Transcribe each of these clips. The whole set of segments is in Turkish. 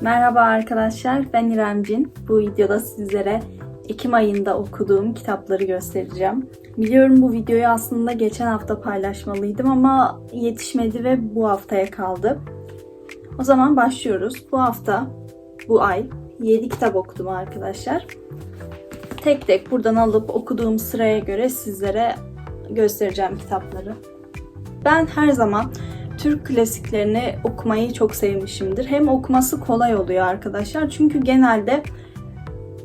Merhaba arkadaşlar, ben İrem Cin. Bu videoda sizlere Ekim ayında okuduğum kitapları göstereceğim. Biliyorum bu videoyu aslında geçen hafta paylaşmalıydım ama yetişmedi ve bu haftaya kaldı. O zaman başlıyoruz. Bu hafta, bu ay 7 kitap okudum arkadaşlar. Tek tek buradan alıp okuduğum sıraya göre sizlere göstereceğim kitapları. Ben her zaman Türk klasiklerini okumayı çok sevmişimdir. Hem okuması kolay oluyor arkadaşlar. Çünkü genelde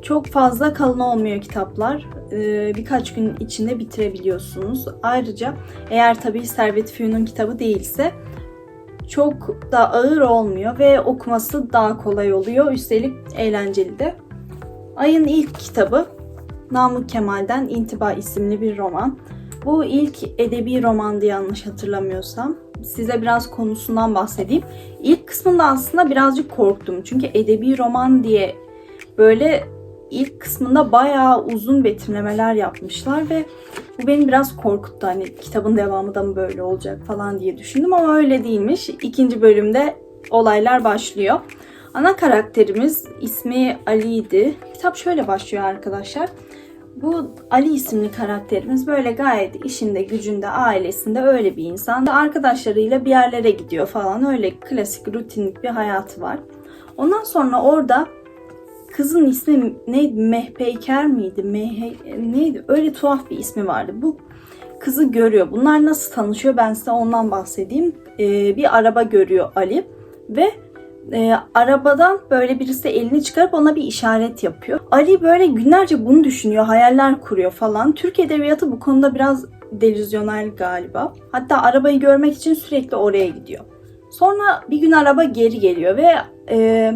çok fazla kalın olmuyor kitaplar. Ee, birkaç gün içinde bitirebiliyorsunuz. Ayrıca eğer tabii Servet Fünun kitabı değilse çok da ağır olmuyor ve okuması daha kolay oluyor. Üstelik eğlenceli de. Ayın ilk kitabı Namık Kemal'den İntiba isimli bir roman. Bu ilk edebi romandı yanlış hatırlamıyorsam. Size biraz konusundan bahsedeyim. İlk kısmında aslında birazcık korktum. Çünkü edebi roman diye böyle ilk kısmında bayağı uzun betimlemeler yapmışlar ve bu beni biraz korkuttu. Hani kitabın devamı da mı böyle olacak falan diye düşündüm ama öyle değilmiş. İkinci bölümde olaylar başlıyor. Ana karakterimiz ismi Ali'ydi. Kitap şöyle başlıyor arkadaşlar. Bu Ali isimli karakterimiz böyle gayet işinde, gücünde, ailesinde öyle bir insan. Arkadaşlarıyla bir yerlere gidiyor falan. Öyle klasik, rutinlik bir hayatı var. Ondan sonra orada kızın ismi neydi? Mehpeyker miydi? Mehe, neydi? Öyle tuhaf bir ismi vardı. Bu kızı görüyor. Bunlar nasıl tanışıyor? Ben size ondan bahsedeyim. Ee, bir araba görüyor Ali ve e, arabadan böyle birisi elini çıkarıp ona bir işaret yapıyor. Ali böyle günlerce bunu düşünüyor, hayaller kuruyor falan. Türk edebiyatı bu konuda biraz delüzyonel galiba. Hatta arabayı görmek için sürekli oraya gidiyor. Sonra bir gün araba geri geliyor ve e,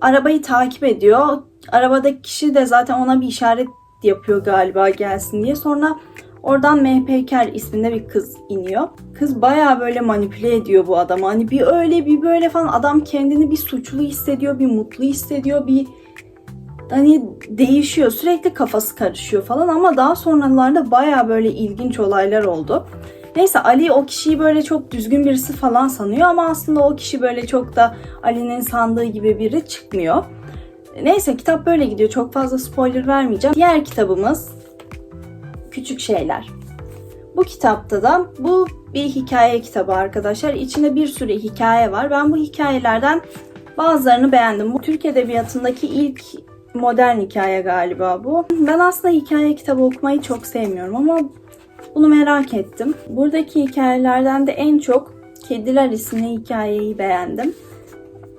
arabayı takip ediyor. Arabadaki kişi de zaten ona bir işaret yapıyor galiba gelsin diye. Sonra Oradan Mehpeyker isminde bir kız iniyor. Kız baya böyle manipüle ediyor bu adamı. Hani bir öyle bir böyle falan adam kendini bir suçlu hissediyor, bir mutlu hissediyor, bir hani değişiyor. Sürekli kafası karışıyor falan ama daha sonralarda baya böyle ilginç olaylar oldu. Neyse Ali o kişiyi böyle çok düzgün birisi falan sanıyor ama aslında o kişi böyle çok da Ali'nin sandığı gibi biri çıkmıyor. Neyse kitap böyle gidiyor. Çok fazla spoiler vermeyeceğim. Diğer kitabımız Küçük Şeyler. Bu kitapta da bu bir hikaye kitabı arkadaşlar. İçinde bir sürü hikaye var. Ben bu hikayelerden bazılarını beğendim. Bu Türk Edebiyatı'ndaki ilk modern hikaye galiba bu. Ben aslında hikaye kitabı okumayı çok sevmiyorum ama bunu merak ettim. Buradaki hikayelerden de en çok Kediler isimli hikayeyi beğendim.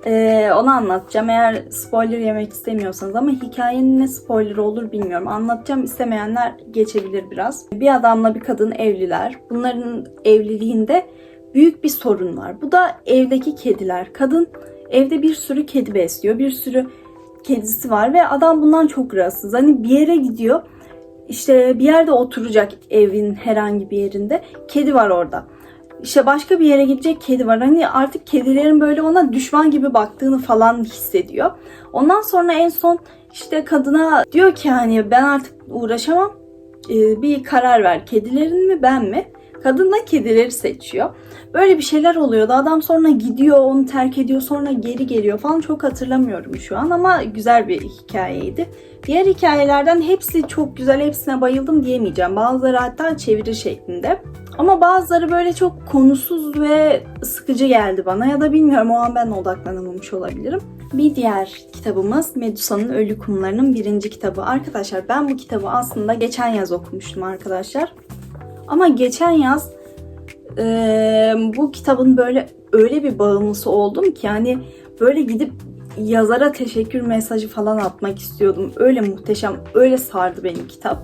Ee, onu anlatacağım. Eğer spoiler yemek istemiyorsanız ama hikayenin ne spoiler olur bilmiyorum. Anlatacağım istemeyenler geçebilir biraz. Bir adamla bir kadın evliler. Bunların evliliğinde büyük bir sorun var. Bu da evdeki kediler. Kadın evde bir sürü kedi besliyor. Bir sürü kedisi var ve adam bundan çok rahatsız. Hani bir yere gidiyor. İşte bir yerde oturacak evin herhangi bir yerinde. Kedi var orada işte başka bir yere gidecek kedi var. Hani artık kedilerin böyle ona düşman gibi baktığını falan hissediyor. Ondan sonra en son işte kadına diyor ki hani ben artık uğraşamam. Ee, bir karar ver. Kedilerin mi ben mi? Kadın da kedileri seçiyor. Böyle bir şeyler oluyordu. Adam sonra gidiyor, onu terk ediyor, sonra geri geliyor falan. Çok hatırlamıyorum şu an ama güzel bir hikayeydi. Diğer hikayelerden hepsi çok güzel, hepsine bayıldım diyemeyeceğim. Bazıları hatta çeviri şeklinde. Ama bazıları böyle çok konusuz ve sıkıcı geldi bana ya da bilmiyorum o an ben odaklanamamış olabilirim. Bir diğer kitabımız Medusa'nın Ölü Kumları'nın birinci kitabı. Arkadaşlar ben bu kitabı aslında geçen yaz okumuştum arkadaşlar. Ama geçen yaz e, bu kitabın böyle öyle bir bağımlısı oldum ki yani böyle gidip yazara teşekkür mesajı falan atmak istiyordum. Öyle muhteşem, öyle sardı benim kitap.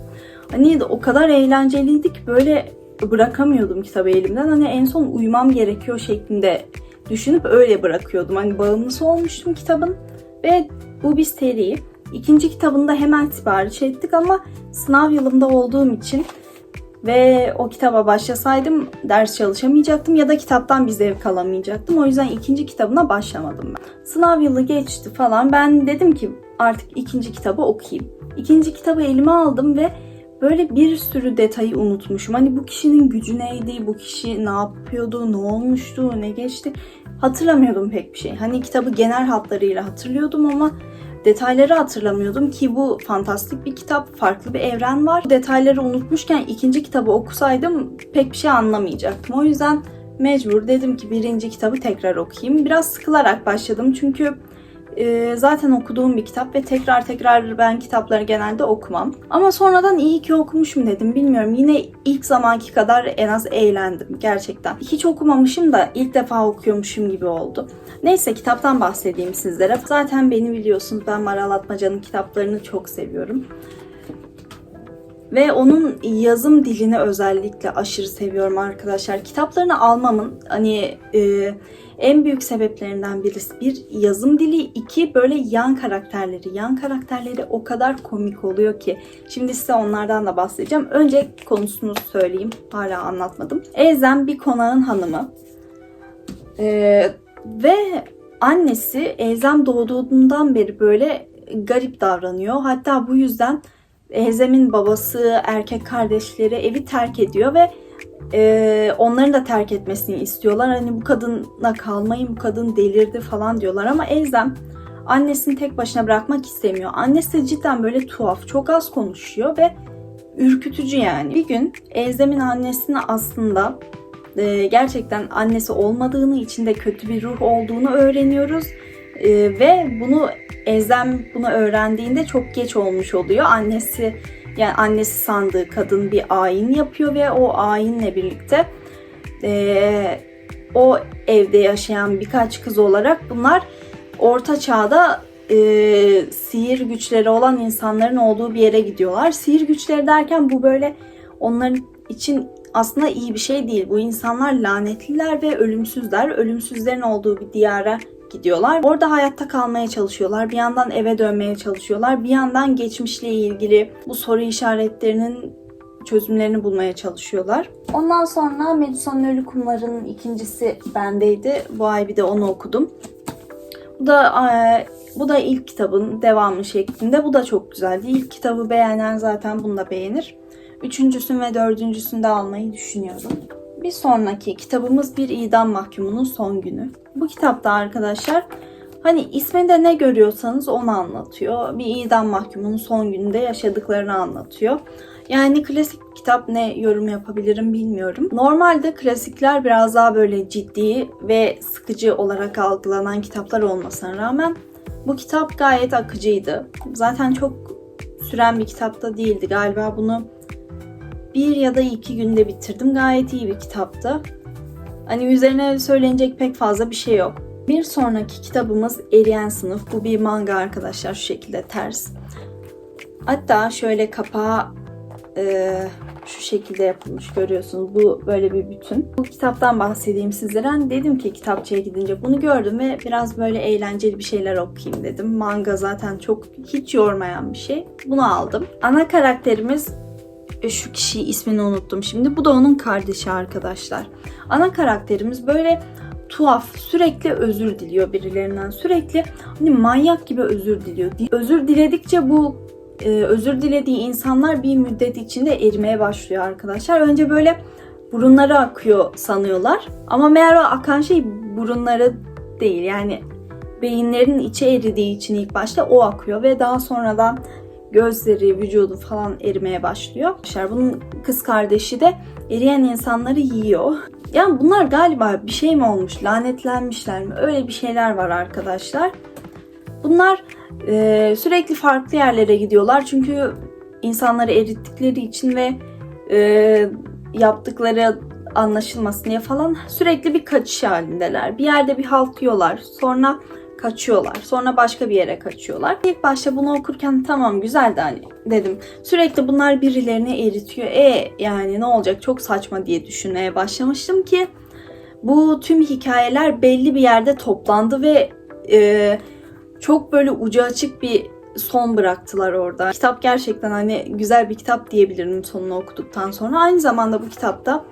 Hani o kadar eğlenceliydi ki böyle bırakamıyordum kitabı elimden. Hani en son uyumam gerekiyor şeklinde düşünüp öyle bırakıyordum. Hani bağımlısı olmuştum kitabın ve bu bir seri. İkinci kitabında hemen sipariş ettik ama sınav yılımda olduğum için ve o kitaba başlasaydım ders çalışamayacaktım ya da kitaptan bir zevk alamayacaktım. O yüzden ikinci kitabına başlamadım ben. Sınav yılı geçti falan. Ben dedim ki artık ikinci kitabı okuyayım. İkinci kitabı elime aldım ve böyle bir sürü detayı unutmuşum. Hani bu kişinin gücü neydi, bu kişi ne yapıyordu, ne olmuştu, ne geçti. hatırlamıyordum pek bir şey. Hani kitabı genel hatlarıyla hatırlıyordum ama detayları hatırlamıyordum ki bu fantastik bir kitap, farklı bir evren var. Detayları unutmuşken ikinci kitabı okusaydım pek bir şey anlamayacaktım. O yüzden mecbur dedim ki birinci kitabı tekrar okuyayım. Biraz sıkılarak başladım çünkü e, zaten okuduğum bir kitap ve tekrar tekrar ben kitapları genelde okumam. Ama sonradan iyi ki okumuşum dedim. Bilmiyorum yine ilk zamanki kadar en az eğlendim gerçekten. Hiç okumamışım da ilk defa okuyormuşum gibi oldu. Neyse kitaptan bahsedeyim sizlere. Zaten beni biliyorsunuz ben Maral Atmaca'nın kitaplarını çok seviyorum. Ve onun yazım dilini özellikle aşırı seviyorum arkadaşlar. Kitaplarını almamın hani e, en büyük sebeplerinden birisi bir yazım dili, iki böyle yan karakterleri. Yan karakterleri o kadar komik oluyor ki. Şimdi size onlardan da bahsedeceğim. Önce konusunu söyleyeyim. Hala anlatmadım. Elzem bir konağın hanımı. Ee, ve annesi Elzem doğduğundan beri böyle garip davranıyor. Hatta bu yüzden Elzem'in babası, erkek kardeşleri evi terk ediyor ve e, onların da terk etmesini istiyorlar. Hani bu kadınla kalmayın, bu kadın delirdi falan diyorlar ama Elzem annesini tek başına bırakmak istemiyor. Annesi cidden böyle tuhaf, çok az konuşuyor ve ürkütücü yani. Bir gün Elzem'in annesini aslında e, gerçekten annesi olmadığını, içinde kötü bir ruh olduğunu öğreniyoruz. E, ve bunu Elzem bunu öğrendiğinde çok geç olmuş oluyor. Annesi yani annesi sandığı kadın bir ayin yapıyor ve o ayinle birlikte e, o evde yaşayan birkaç kız olarak bunlar orta çağda e, sihir güçleri olan insanların olduğu bir yere gidiyorlar. Sihir güçleri derken bu böyle onların için aslında iyi bir şey değil. Bu insanlar lanetliler ve ölümsüzler. Ölümsüzlerin olduğu bir diyara gidiyorlar. Orada hayatta kalmaya çalışıyorlar. Bir yandan eve dönmeye çalışıyorlar. Bir yandan geçmişle ilgili bu soru işaretlerinin çözümlerini bulmaya çalışıyorlar. Ondan sonra Medusa'nın Ölü Kumları'nın ikincisi bendeydi. Bu ay bir de onu okudum. Bu da e, bu da ilk kitabın devamı şeklinde. Bu da çok güzeldi. İlk kitabı beğenen zaten bunu da beğenir. Üçüncüsünü ve dördüncüsünü de almayı düşünüyorum. Bir sonraki kitabımız bir idam mahkumunun son günü. Bu kitapta arkadaşlar hani isminde ne görüyorsanız onu anlatıyor. Bir idam mahkumunun son gününde yaşadıklarını anlatıyor. Yani klasik kitap ne yorum yapabilirim bilmiyorum. Normalde klasikler biraz daha böyle ciddi ve sıkıcı olarak algılanan kitaplar olmasına rağmen bu kitap gayet akıcıydı. Zaten çok süren bir kitap da değildi. Galiba bunu bir ya da iki günde bitirdim. Gayet iyi bir kitaptı. Hani üzerine söylenecek pek fazla bir şey yok. Bir sonraki kitabımız Eriyen Sınıf. Bu bir manga arkadaşlar şu şekilde ters. Hatta şöyle kapağı e, şu şekilde yapılmış görüyorsunuz. Bu böyle bir bütün. Bu kitaptan bahsedeyim sizlere. Hani dedim ki kitapçıya gidince bunu gördüm ve biraz böyle eğlenceli bir şeyler okuyayım dedim. Manga zaten çok hiç yormayan bir şey. Bunu aldım. Ana karakterimiz şu kişiyi ismini unuttum şimdi. Bu da onun kardeşi arkadaşlar. Ana karakterimiz böyle tuhaf, sürekli özür diliyor birilerinden. Sürekli hani manyak gibi özür diliyor. Özür diledikçe bu e, özür dilediği insanlar bir müddet içinde erimeye başlıyor arkadaşlar. Önce böyle burunları akıyor sanıyorlar. Ama meğer o akan şey burunları değil. Yani beyinlerin içi eridiği için ilk başta o akıyor ve daha sonradan gözleri, vücudu falan erimeye başlıyor. Bunun kız kardeşi de eriyen insanları yiyor. Yani bunlar galiba bir şey mi olmuş, lanetlenmişler mi? Öyle bir şeyler var arkadaşlar. Bunlar e, sürekli farklı yerlere gidiyorlar çünkü insanları erittikleri için ve e, yaptıkları anlaşılmasın diye falan sürekli bir kaçış halindeler. Bir yerde bir halt yiyorlar. Sonra kaçıyorlar. Sonra başka bir yere kaçıyorlar. İlk başta bunu okurken tamam güzel de hani dedim. Sürekli bunlar birilerini eritiyor. E yani ne olacak çok saçma diye düşünmeye başlamıştım ki bu tüm hikayeler belli bir yerde toplandı ve e, çok böyle ucu açık bir son bıraktılar orada. Kitap gerçekten hani güzel bir kitap diyebilirim sonunu okuduktan sonra. Aynı zamanda bu kitapta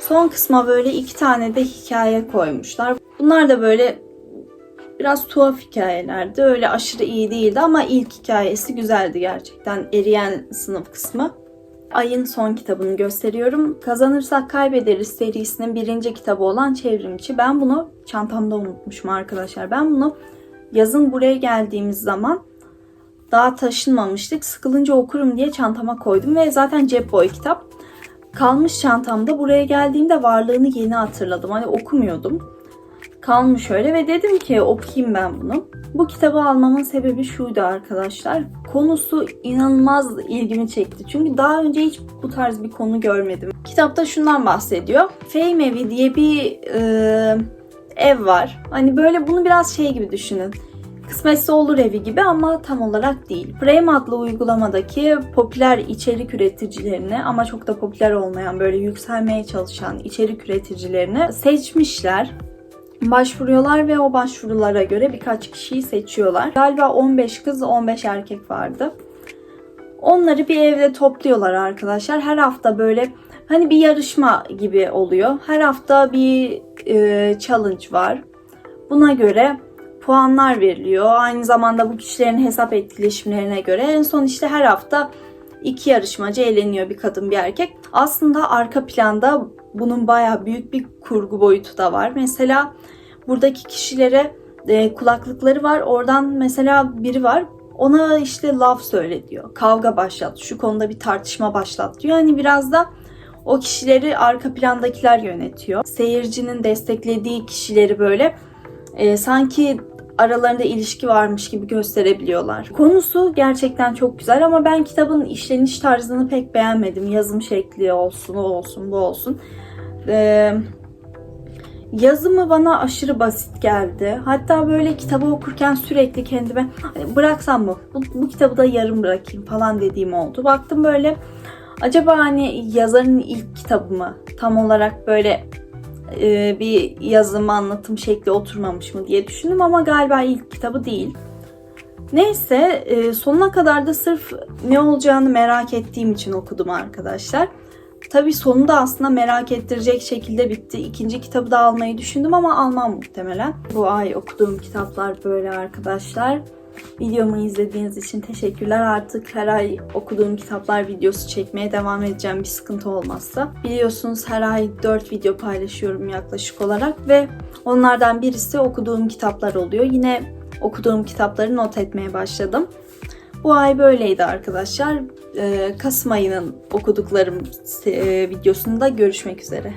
son kısma böyle iki tane de hikaye koymuşlar. Bunlar da böyle biraz tuhaf hikayelerdi. Öyle aşırı iyi değildi ama ilk hikayesi güzeldi gerçekten. Eriyen sınıf kısmı. ayın son kitabını gösteriyorum. Kazanırsak Kaybederiz serisinin birinci kitabı olan Çevrimçi. Ben bunu çantamda unutmuşum arkadaşlar. Ben bunu yazın buraya geldiğimiz zaman daha taşınmamıştık. Sıkılınca okurum diye çantama koydum ve zaten cep boy kitap. Kalmış çantamda buraya geldiğimde varlığını yeni hatırladım. Hani okumuyordum. Kalmış öyle ve dedim ki okuyayım ben bunu. Bu kitabı almamın sebebi şuydu arkadaşlar. Konusu inanılmaz ilgimi çekti. Çünkü daha önce hiç bu tarz bir konu görmedim. Kitapta şundan bahsediyor. Fame evi diye bir e, ev var. Hani böyle bunu biraz şey gibi düşünün. Kısmetse olur evi gibi ama tam olarak değil. Frame adlı uygulamadaki popüler içerik üreticilerini ama çok da popüler olmayan böyle yükselmeye çalışan içerik üreticilerini seçmişler. Başvuruyorlar ve o başvurulara göre birkaç kişiyi seçiyorlar. Galiba 15 kız 15 erkek vardı. Onları bir evde topluyorlar arkadaşlar. Her hafta böyle hani bir yarışma gibi oluyor. Her hafta bir e, challenge var. Buna göre puanlar veriliyor. Aynı zamanda bu kişilerin hesap etkileşimlerine göre en son işte her hafta iki yarışmacı eğleniyor bir kadın bir erkek. Aslında arka planda bunun bayağı büyük bir kurgu boyutu da var. Mesela buradaki kişilere e, kulaklıkları var. Oradan mesela biri var. Ona işte laf söyle diyor. Kavga başlat. Şu konuda bir tartışma başlat diyor. Yani biraz da o kişileri arka plandakiler yönetiyor. Seyircinin desteklediği kişileri böyle e, sanki aralarında ilişki varmış gibi gösterebiliyorlar. Konusu gerçekten çok güzel ama ben kitabın işleniş tarzını pek beğenmedim. Yazım şekli olsun, o olsun, bu olsun. Ee, yazımı bana aşırı basit geldi. Hatta böyle kitabı okurken sürekli kendime "Hani bıraksam mı? Bu, bu kitabı da yarım bırakayım falan dediğim oldu. Baktım böyle acaba hani yazarın ilk kitabı mı? Tam olarak böyle e, bir yazım anlatım şekli oturmamış mı diye düşündüm ama galiba ilk kitabı değil. Neyse e, sonuna kadar da sırf ne olacağını merak ettiğim için okudum arkadaşlar. Tabi sonu da aslında merak ettirecek şekilde bitti. İkinci kitabı da almayı düşündüm ama almam muhtemelen. Bu ay okuduğum kitaplar böyle arkadaşlar. Videomu izlediğiniz için teşekkürler. Artık her ay okuduğum kitaplar videosu çekmeye devam edeceğim bir sıkıntı olmazsa. Biliyorsunuz her ay 4 video paylaşıyorum yaklaşık olarak ve onlardan birisi okuduğum kitaplar oluyor. Yine okuduğum kitapları not etmeye başladım. Bu ay böyleydi arkadaşlar. Ee, Kasım ayının okuduklarım e, videosunda görüşmek üzere.